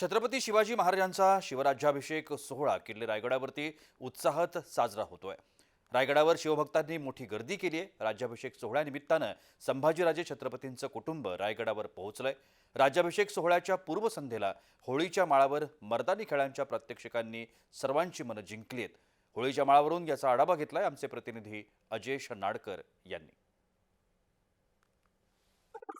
छत्रपती शिवाजी महाराजांचा शिवराज्याभिषेक सोहळा किल्ले रायगडावरती उत्साहात साजरा होतोय. रायगडावर शिवभक्तांनी मोठी गर्दी केली आहे राज्याभिषेक सोहळ्यानिमित्तानं संभाजीराजे छत्रपतींचं कुटुंब रायगडावर पोहोचलंय. राज्याभिषेक सोहळ्याच्या पूर्वसंध्येला होळीच्या माळावर मर्दानी खेळांच्या प्रात्यक्षिकांनी सर्वांची मनं जिंकली आहेत होळीच्या माळावरून याचा आढावा घेतलाय आमचे प्रतिनिधी अजेश नाडकर यांनी.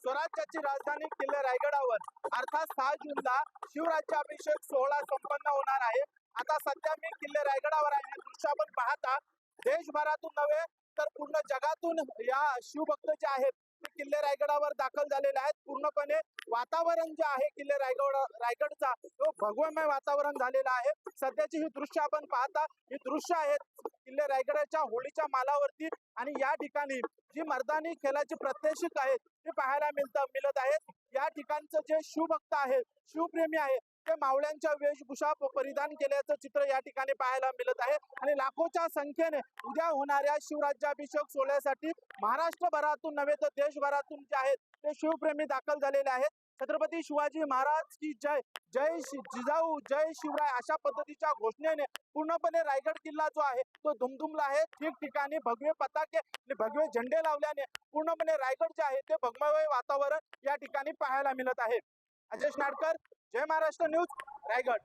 स्वराज्याची राजधानी किल्ले रायगडावर. अर्थात सहा जूनला शिवराज्याभिषेक सोहळा संपन्न होणार आहे. आता सध्या मी किल्ले रायगडावर आहे. दृश्य आपण पाहता देशभरातून नव्हे तर पूर्ण जगातून या शिवभक्त जे आहेत ते किल्ले रायगडावर दाखल झालेले आहेत. पूर्णपणे वातावरण जे आहे किल्ले रायगड रायगडचा तो भगवमय वातावरण झालेला आहे. सध्याची ही दृश्य आपण पाहता ही दृश्य आहेत किल्ले रायगडाच्या होळीच्या मालावरती आणि या ठिकाणी जी मर्दानी खेळाची प्रात्यक्षिक आहेत ते पाहायला मिळत मिळत आहेत. या ठिकाणचं जे शिवभक्त आहेत शिवप्रेमी आहेत ते मावळ्यांच्या वेशभूषा परिधान केल्याचं चित्र या ठिकाणी पाहायला मिळत आहे. आणि लाखोच्या संख्येने उद्या होणाऱ्या शिवराज्याभिषेक सोहळ्यासाठी महाराष्ट्रभरातून नव्हे तर देशभरातून जे आहेत ते शिवप्रेमी दाखल झालेले आहेत. छत्रपती शिवाजी महाराज की जय जय जिजाऊ जय शिवराय अशा पद्धतीच्या घोषणेने पूर्णपणे रायगड किल्ला जो आहे तो धुमधुमला आहे. ठिकठिकाणी भगवे पताके आणि भगवे झेंडे लावल्याने पूर्णपणे रायगड जे आहे ते भगमय वातावरण या ठिकाणी पाहायला मिळत आहे. अजय नाडकर जय महाराष्ट्र न्यूज रायगड.